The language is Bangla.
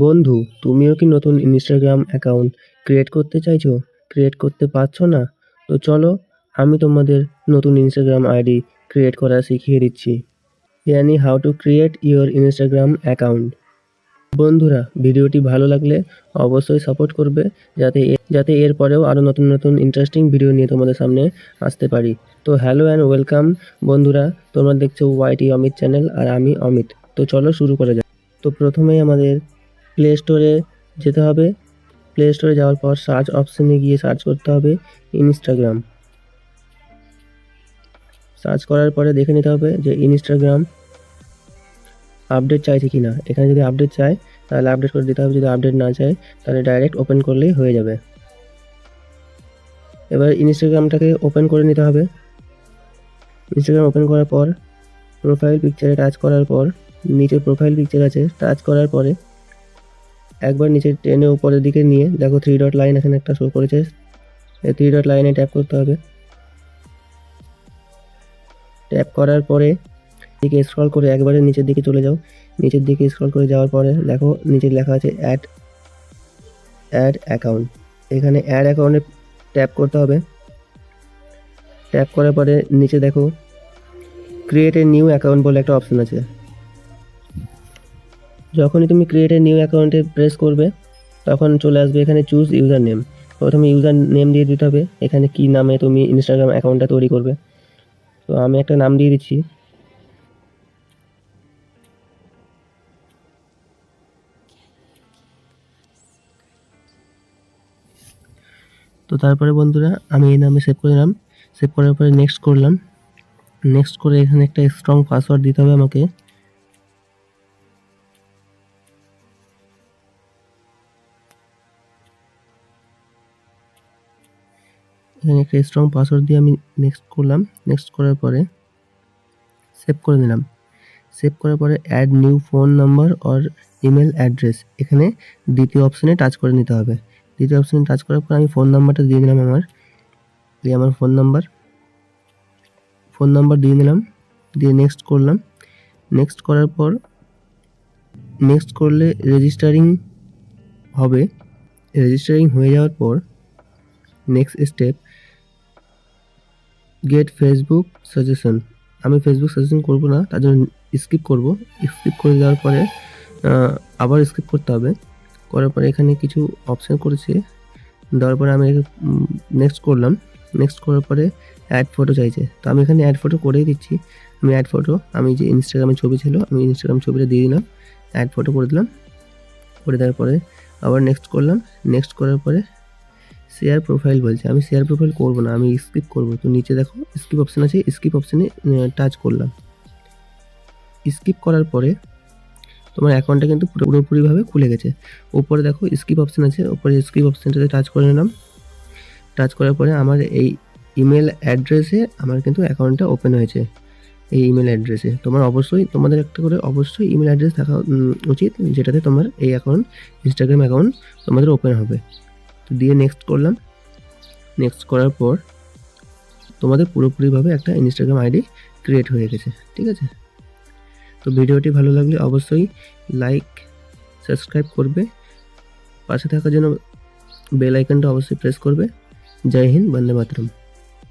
বন্ধু, তুমিও কি নতুন ইনস্টাগ্রাম অ্যাকাউন্ট ক্রিয়েট করতে চাইছো? ক্রিয়েট করতে পারছ না? তো চলো, আমি তোমাদের নতুন ইনস্টাগ্রাম আইডি ক্রিয়েট করা শিখিয়ে দিচ্ছি। ইয়ানি how to create your Instagram account বন্ধুরা, ভিডিওটি ভালো লাগলে অবশ্যই সাপোর্ট করবে, যাতে যাতে এর পরেও আরও নতুন নতুন ইন্টারেস্টিং ভিডিও নিয়ে তোমাদের সামনে আসতে পারি। তো হ্যালো অ্যান্ড ওয়েলকাম বন্ধুরা, তোমরা দেখছ ওয়াইটি অমিত চ্যানেল আর আমি অমিত তো চলো শুরু করা যাক। তো প্রথমেই আমাদের প্লে স্টোরে যেতে হবে। প্লে স্টোরে যাওয়ার পর সার্চ অপশনে গিয়ে সার্চ করতে হবে ইনস্টাগ্রাম সার্চ করার পরে দেখে নিতে হবে যে ইনস্টাগ্রাম আপডেট চাইছে কি না এখানে যদি আপডেট চায়, তাহলে আপডেট করে দিতে হবে। যদি আপডেট না চায়, তাহলে ডাইরেক্ট ওপেন করলেই হয়ে যাবে। এবার ইনস্টাগ্রামটাকে ওপেন করে নিতে হবে। ইনস্টাগ্রাম ওপেন করার পর প্রোফাইল পিকচারে টাচ করার পর, নিচে প্রোফাইল পিকচার আছে টাচ করার পরে একবার নিচে টেনে উপরের দিকে নিয়ে, দেখো থ্রি ডট লাইন এখানে একটা শো করেছে। এই থ্রি ডট লাইনে ট্যাপ করতে হবে। ট্যাপ করার পরে দিকে স্ক্রল করে একবারে নিচের দিকে চলে যাও। নিচের দিকে স্ক্রল করে যাওয়ার পরে দেখো নিচে লেখা আছে অ্যাড অ্যাড অ্যাকাউন্ট এখানে অ্যাড অ্যাকাউন্টে ট্যাপ করতে হবে। ট্যাপ করার পরে নিচে দেখো ক্রিয়েট এ নিউ অ্যাকাউন্ট বলে একটা অপশন আছে। যখনই তুমি ক্রিয়েট এ নিউ অ্যাকাউন্টে প্রেস করবে, তখন চলে আসবে এখানে চুজ ইউজার নেম প্রথমে ইউজার নেম দিয়ে দিতে হবে, এখানে কি নামে তুমি ইনস্টাগ্রাম অ্যাকাউন্টটা তৈরি করবে। তো আমি একটা নাম দিয়ে দিচ্ছি। তো তারপরে বন্ধুরা, আমি এই নামে সেভ করে নিলাম সেভ করার পরে নেক্সট করলাম। নেক্সট করে এখানে একটা স্ট্রং পাসওয়ার্ড দিতে হবে আমাকে। এখানে একটা স্ট্রং পাসওয়ার্ড দিয়ে আমি নেক্সট করলাম। নেক্সট করার পরে সেভ করে নিলাম। সেভ করার পরে add new phone number or email address এখানে দ্বিতীয় অপশানে টাচ করে নিতে হবে। দ্বিতীয় অপশানে টাচ করার পর আমি ফোন নাম্বারটা দিয়ে দিলাম আমার। দিয়ে আমার ফোন নাম্বার ফোন নাম্বার দিয়ে নিলাম দিয়ে নেক্সট করলাম। নেক্সট করার পর নেক্সট করলে রেজিস্টারিং হবে। রেজিস্টারিং হয়ে যাওয়ার পর next step get Facebook suggestion আমি ফেসবুক সাজেশন করব না, তার জন্য স্কিপ করব। স্কিপ করে দেওয়ার পরে আবার স্কিপ করতে হবে। করার পরে এখানে কিছু অপশান করেছে। দেওয়ার পরে আমি নেক্সট করলাম। নেক্সট করার পরে অ্যাড ফটো চাইছে। তো আমি এখানে অ্যাড ফটো করেই দিচ্ছি। আমি অ্যাড ফটো আমি যে ইনস্টাগ্রামে ছবি ছিল, আমি ইনস্টাগ্রাম ছবিটা দিয়ে দিলাম। অ্যাড ফটো করে দিলাম। করে দেওয়ার পরে আবার নেক্সট করলাম। নেক্সট করার পরে শেয়ার প্রোফাইল বলছে, আমি শেয়ার প্রোফাইল করব না, আমি স্কিপ করব। তো নিচে দেখো স্কিপ অপশান আছে স্কিপ অপশানে টাচ করলাম। স্কিপ করার পরে তোমার অ্যাকাউন্টটা কিন্তু পুরোপুরিভাবে খুলে গেছে। উপরে দেখো স্কিপ অপশান আছে, উপরে স্কিপ অপশানটাতে টাচ করে নিলাম। টাচ করার পরে আমার এই ইমেল অ্যাড্রেসে আমার কিন্তু অ্যাকাউন্টটা ওপেন হয়েছে, এই ইমেল অ্যাড্রেসে তোমার অবশ্যই তোমাদের একটা করে অবশ্যই ইমেল অ্যাড্রেস থাকা উচিত, যেটাতে তোমার এই অ্যাকাউন্ট ইনস্টাগ্রাম অ্যাকাউন্ট তোমাদের ওপেন হবে। দিয়ে নেক্সট করলাম। নেক্সট করার পর তোমাদের পুরোপুরিভাবে একটা ইনস্টাগ্রাম আইডি ক্রিয়েট হয়ে গেছে, ঠিক আছে? তো ভিডিওটি ভালো লাগলে অবশ্যই লাইক সাবস্ক্রাইব করবে। পাশে থাকার জন্য বেল আইকনটা অবশ্যই প্রেস করবে। জয় হিন্দ, বন্দে মাতরম।